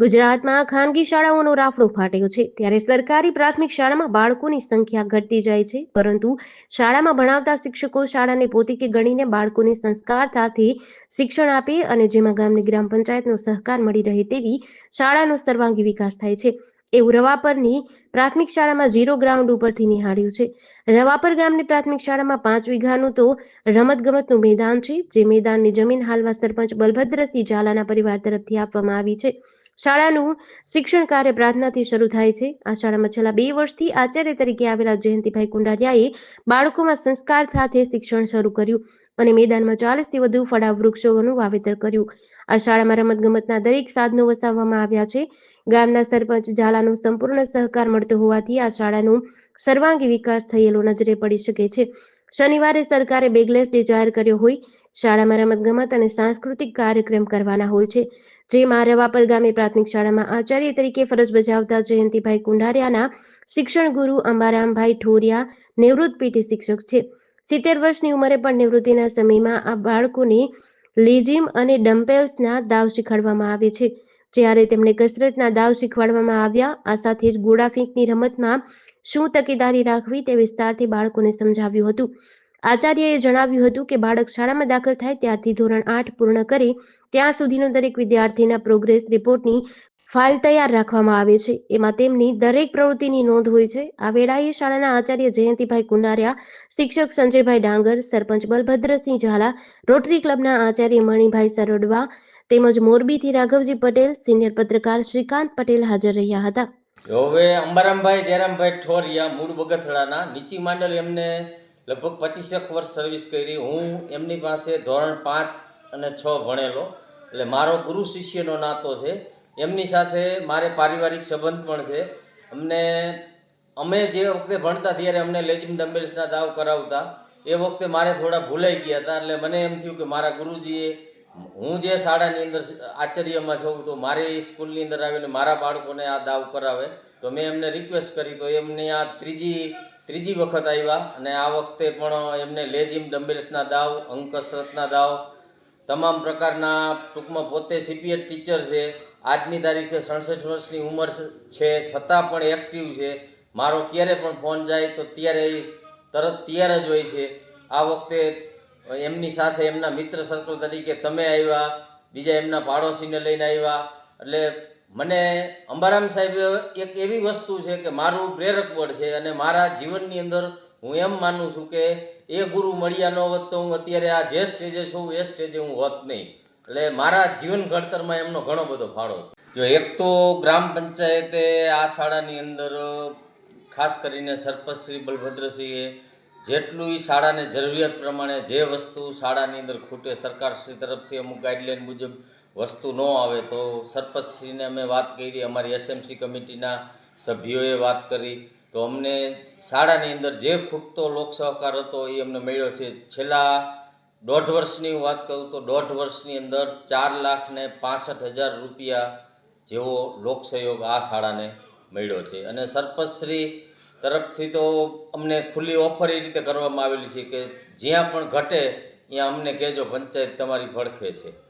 ગુજરાતમાં ખાનગી શાળાઓનો રાફડો ફાટ્યો છે. ત્યારે સરકારી પ્રાથમિક શાળામાં બાળકોની સંખ્યા ઘટતી જાય છે. પરંતુ શાળામાં ભણાવતા શિક્ષકો શાળાને પોતીકે ગણીને બાળકોને સંસ્કાર સાથે શિક્ષણ આપે અને જેમાં ગામની ગ્રામ પંચાયતનો સહકાર મળી રહે તેવી શાળાનો સર્વાંગી વિકાસ થાય છે. એવું રવાપરની પ્રાથમિક શાળામાં ઝીરો ગ્રાઉન્ડ ઉપરથી નિહાળ્યું છે. રવાપર ગામની પ્રાથમિક શાળામાં પાંચ વીઘાનું તો રમતગમતનું મેદાન છે, જે મેદાનની જમીન હાલમાં સરપંચ બલભદ્રસિંહ ઝાલાના પરિવાર તરફથી આપવામાં આવી છે. શાળાનું શિક્ષણ કાર્ય પ્રાર્થનાથી શરૂ થાય છે. આ શાળામાં છેલ્લા બે વર્ષથી આચાર્ય તરીકે આવેલા જયંતિભાઈ કુંડારિયાએ બાળકોમાં સંસ્કાર સાથે શિક્ષણ શરૂ કર્યું અને મેદાનમાં ચાલીસથી વધુ ફળા વૃક્ષોનું વાવેતર કર્યું. આ શાળામાં રમતગમતના દરેક સાધનો વસાવવામાં આવ્યા છે. ગામના સરપંચ ઝાલાનો સંપૂર્ણ સહકાર મળતો હોવાથી આ શાળાનું સર્વાંગી વિકાસ થયેલો નજરે પડી શકે છે. શનિવારે સરકારે બેગલેસ ડે જાહેર કર્યો હોય શાળામાં રમતગમત અને સાંસ્કૃતિક કાર્યક્રમ કરવાના હોય છે. જેમાં રવાપર ગામે પ્રાથમિક શાળામાં આચાર્ય તરીકે ફરજ બજાવતા જયંતિભાઈ કુંડારિયાના શિક્ષણ ગુરુ અંબારામભાઈ ઠોરિયા નિવૃત્ત પીટી શિક્ષક છે. સિત્તેર વર્ષની ઉંમરે પણ નિવૃત્તિના સમયમાં આ બાળકોને લેઝિમ અને ડમ્પેલ્સના દાવ શીખવાડવામાં આવે છે. જ્યારે તેમને કસરતના દાવ શીખવાડવામાં આવ્યા, આ સાથે જ ગોળા ફેંકની રમતમાં શું તકેદારી રાખવી તે વિસ્તારથી બાળકોને સમજાવ્યું હતું. આચાર્યએ જણાવ્યું હતું કે બાળક શાળામાં દાખલ થાય ત્યારથી ધોરણ આઠ પૂર્ણ કરે, ત્યાં સુધીનો દરેક વિદ્યાર્થીના પ્રોગ્રેસ રિપોર્ટની ફાઇલ તૈયાર રાખવામાં આવે છે. એમાં તેમની દરેક પ્રવૃત્તિની નોંધ હોય છે. આ વેળાએ શાળાના આચાર્ય જયંતિભાઈ કુંડારિયા, શિક્ષક સંજયભાઈ ડાંગર, સરપંચ બલભદ્રસિંહ ઝાલા રોટરી ક્લબના આચાર્ય મણિભાઈ સરોડવા તેમજ મોરબીથી રાઘવજી પટેલ સિનિયર પત્રકાર શ્રીકાંત પટેલ હાજર રહ્યા હતા. હવે અંબારામભાઈ, જયરામભાઈ ઠોરિયા મૂળ બગસડાના નીચી માંડલ એમને લગભગ પચીસેક વર્ષ સર્વિસ કરી. હું એમની પાસે ધોરણ પાંચ અને છ ભણેલો. એટલે મારો ગુરુ શિષ્યનો નાતો છે. એમની સાથે મારે પારિવારિક સંબંધ પણ છે. અમને, અમે જે વખતે ભણતા ત્યારે અમને લેજિમ ડમ્બેલ્સના દાવ કરાવતા. એ વખતે મારે થોડા ભૂલાઈ ગયા હતા. એટલે મને એમ થયું કે મારા ગુરુજીએ, હું જે શાળાની અંદર આચાર્યમાં છું, તો મારી સ્કૂલની અંદર આવીને મારા બાળકોને આ દાવ કરાવે. તો મેં એમને રિક્વેસ્ટ કરી. તો એમને આ ત્રીજી ત્રીજી વખત આવ્યા અને આ વખતે પણ એમને લેજિમ ડમ્બેલ્સના દાવ અંક કસરતના દાવ, તમામ પ્રકારના ટૂંકમાં પોતે સીપીએડ ટીચર છે. આજની તારીખે સડસઠ વર્ષની ઉંમર છે. છતાં પણ એક્ટિવ છે. મારો ક્યારે પણ ફોન જાય તો ત્યારે તરત તૈયાર જ હોય છે. આ વખતે એમની સાથે એમના મિત્ર સર્કલ તરીકે તમે આવ્યા. બીજા એમના પાડોશીને લઈને આવ્યા. એટલે મને અંબારામ સાહેબ એક એવી વસ્તુ છે કે મારું પ્રેરક બળ છે અને મારા જીવનની અંદર હું એમ માનું છું કે એ ગુરુ મળ્યા ન હોત તો હું અત્યારે આ જે સ્ટેજે છું, એ સ્ટેજે હું હોત નહીં. એટલે મારા જીવન ઘડતરમાં એમનો ઘણો બધો ફાળો છે. જો એક તો ગ્રામ પંચાયતે આ શાળાની અંદર, ખાસ કરીને સરપંચ શ્રી બલભદ્રસિંહે જેટલું એ શાળાને જરૂરિયાત પ્રમાણે જે વસ્તુ શાળાની અંદર ખૂટે સરકારશ્રી તરફથી અમુક ગાઈડલાઈન મુજબ વસ્તુ ન આવે તો સરપંચશ્રીને અમે વાત કરી, અમારી એસએમસી કમિટીના સભ્યોએ વાત કરી. તો અમને શાળાની અંદર જે ખૂટતો લોક સહકાર હતો એ અમને મળ્યો છે. છેલ્લા દોઢ વર્ષની વાત કરું તો દોઢ વર્ષની અંદર ચાર લાખ ને પાસઠ હજાર રૂપિયા જેવો લોક સહયોગ આ શાળાને મળ્યો છે. અને સરપંચશ્રી તરફથી તો અમને ખુલ્લી ઓફર એ રીતે કરવામાં આવેલી છે કે જ્યાં પણ ઘટે ત્યાં અમને કહેજો, પંચાયત તમારી ભળખે છે.